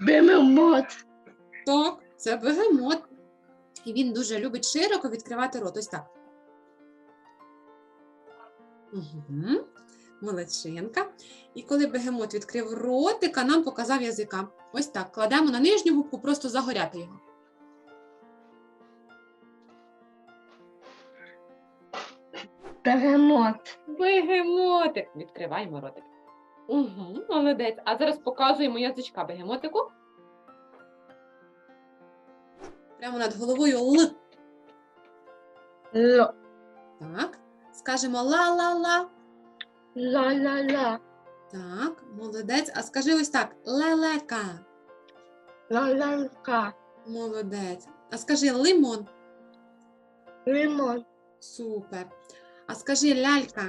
Бемемот. Так, це бегемот. І він дуже любить широко відкривати рот. Ось так. Угу. Молодчинка. І коли бегемот відкрив ротика, нам показав язика. Ось так. Кладемо на нижню губку, просто загоряти його. Бегемот. Бегемотик. Відкриваємо ротик. Угу, молодець. А зараз показуємо язичка бегемотику. Прямо над головою Л. Ло. Так. Скажемо ла-ла-ла. Ла-ла-ла. Так, молодець. А скажи ось так: лелека. Ла-ла-ка. Молодець. А скажи лимон. Лимон. Супер. А скажи лялька.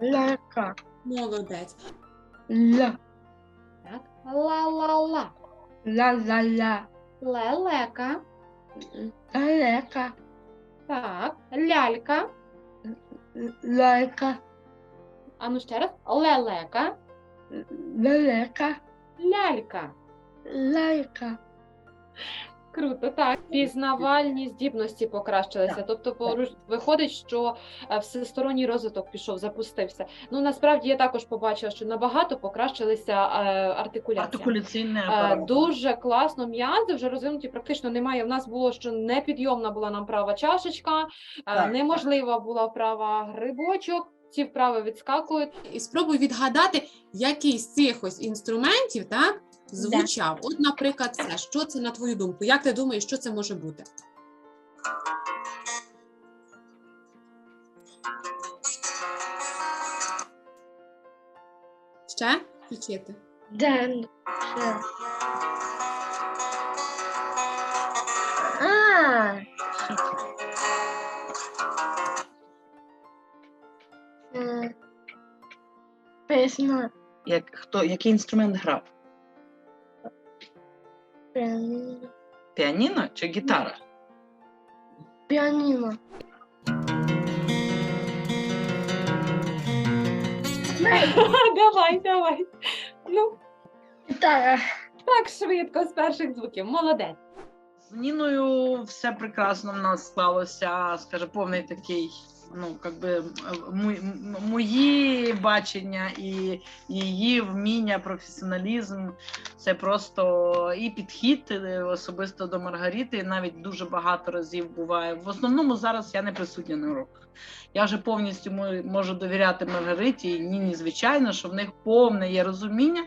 Ла-ка. Молодець. Ла. Так. Ла-ла-ла. Ла-ла-ла. Лелека. Лалека. Так. Лялька. Лайка. А ну ще раз. Лелека. Лалека. Лялька. Лайка. Круто, так. Пізнавальні здібності покращилися. Тобто, поруч- виходить, що е, всесторонній розвиток пішов, запустився. Ну насправді я також побачила, що набагато покращилися е, артикуляція. Артикуляційний Е. Дуже класно м'язи вже розвинуті практично немає. У нас було, що непідйомна була нам права чашечка, е, Так, неможлива була вправа грибочок. Ці вправи відскакують. І спробуй відгадати, який з цих ось інструментів так, звучав. От, наприклад, це. Що це на твою думку? Як ти думаєш, що це може бути? Ще включити. Ден. Ще. А. М. Як, хто, який інструмент грав? Піаніно. Піаніно чи гітара? Піаніно. давай, давай. Ну Гітара. так швидко з перших звуків. Молодець. З Ніною все прекрасно в нас склалося, скаже, повний такий. Ну, как би мої бачення і її вміння, професіоналізм це просто і підхід е, особисто до Маргарити. і Навіть дуже багато разів буває. В основному зараз я не присутня на уроках. Я вже повністю можу довіряти Маргариті і Ніні, звичайно, що в них повне є розуміння.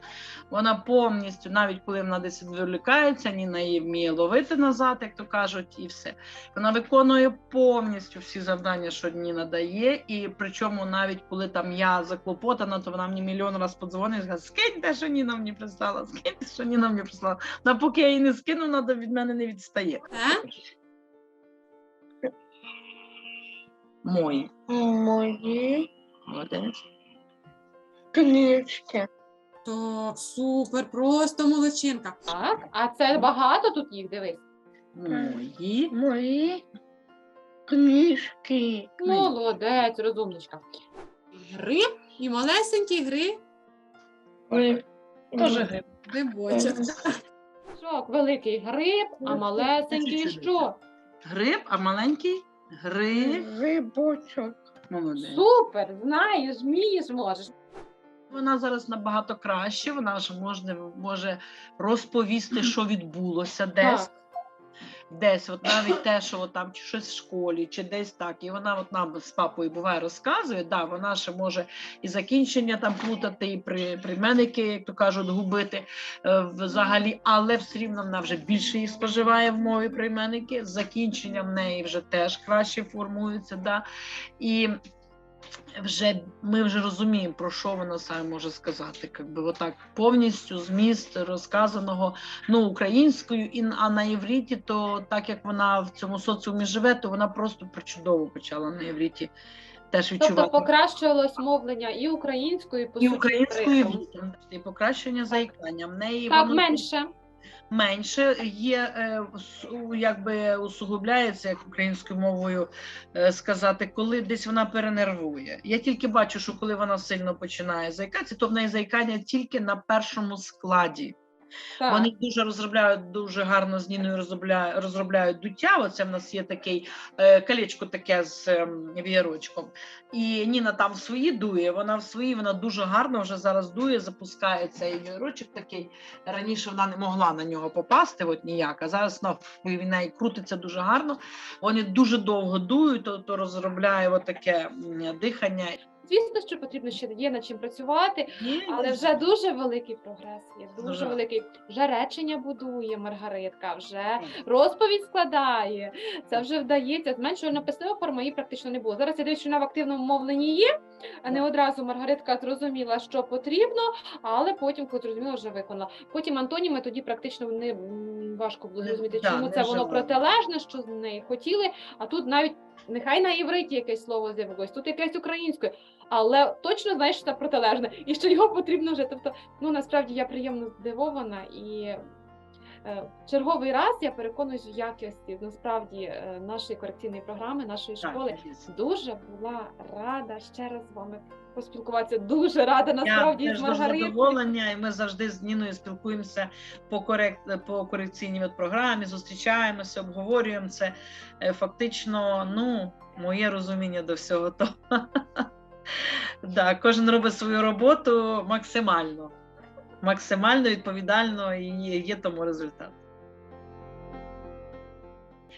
Вона повністю, навіть коли вона десь відволікається, Ніна її вміє ловити назад, як то кажуть, і все. Вона виконує повністю всі завдання, що Ніна дає. І причому, навіть коли там я заклопотана, то вона мені мільйон раз подзвонить і каже, скинь те, що Ніна мені прислала, скинь те, що Ніна мені прислала. На поки я її не скину, вона від мене не відстає. Це Мої. Мої Молодець. книжки. так, супер, просто молодчинка. Так, а це багато тут їх дивись. Мої. Мої книжки. Молодець, розумничка. Гриб і малесенький гри, Ой. Теж гриб. грибочок. Шок, великий гриб, а малесенький що? Гриб, а маленький гриб. Рибочок. Молодець. Супер, знаєш, вмієш, можеш. Вона зараз набагато краще. Вона вже може, може розповісти, що відбулося десь. Так. Десь, от навіть те, що от там чи щось в школі, чи десь так. І вона от нам з папою буває розказує. Да, вона ще може і закінчення там плутати, і при, прийменники, як то кажуть, губити е, взагалі, але все рівно вона вже більше їх споживає в мові прийменники. Закінчення в неї вже теж краще формуються. Да. І вже ми вже розуміємо, про що вона саме може сказати. Якби отак повністю зміст розказаного ну, українською, і, а на євріті, то так як вона в цьому соціумі живе, то вона просто причудово почала на євріті теж відчувати. Тобто покращувалось мовлення і українською, і по і суті, українською і покращення заїкання. В неї Так, воно менше. Менше є, е, якби усугубляється, як українською мовою е, сказати, коли десь вона перенервує. Я тільки бачу, що коли вона сильно починає заїкатися, то в неї заїкання тільки на першому складі. Так. Вони дуже розробляють дуже гарно з Ніною розробляють, розробляють дуття. Оце в нас є такий е, колечко таке з ем, віярочком. І Ніна там в свої дує. Вона в свої, вона дуже гарно вже зараз дує, запускає цей віярочок такий. Раніше вона не могла на нього попасти, от ніяк. А зараз навпаки, він неї крутиться дуже гарно. Вони дуже довго дують, то, то розробляє от таке дихання. Звісно, що потрібно ще є над чим працювати, але вже дуже великий прогрес є. Дуже, великий. Вже речення будує Маргаритка, вже розповідь складає. Це вже вдається. Зменшує написова форма її практично не було. Зараз я дивлюсь, що вона в активному мовленні є. А не одразу Маргаритка зрозуміла, що потрібно, але потім, коли зрозуміла, вже виконала. Потім антоніми тоді практично не важко було зрозуміти, чому це воно протилежне, що з неї хотіли. А тут навіть нехай на івриті якесь слово з'явилось, тут якесь українською, але точно знаєш, що це протилежне і що його потрібно вже. Тобто, ну насправді я приємно здивована і. Е, Черговий раз я переконуюсь в якості насправді е, нашої корекційної програми, нашої школи. дійсно. Дуже була рада ще раз з вами поспілкуватися. Дуже рада насправді теж з Маргаритою. задоволення, і ми завжди з Ніною спілкуємося по корект по корекційній програмі, зустрічаємося, обговорюємо це. Е, Фактично, ну, моє розуміння до всього того. Да, кожен робить свою роботу максимально, максимально відповідально і є, тому результат.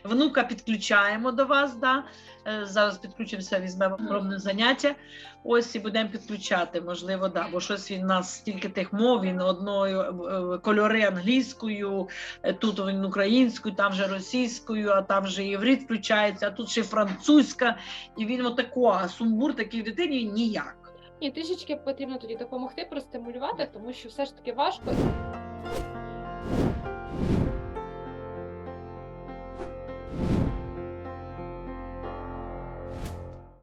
Внука підключаємо до вас. Да? Е, Зараз підключимося, візьмемо пробне заняття. Ось і будемо підключати, можливо, да, бо щось він у нас стільки тих мов, він одною е, кольори англійською, е, тут він українською, там вже російською, а там вже єврит включається, а тут ще французька. І він отако, а сумбур такий в дитині ніяк. Ні, трішечки потрібно тоді допомогти, простимулювати, тому що все ж таки важко.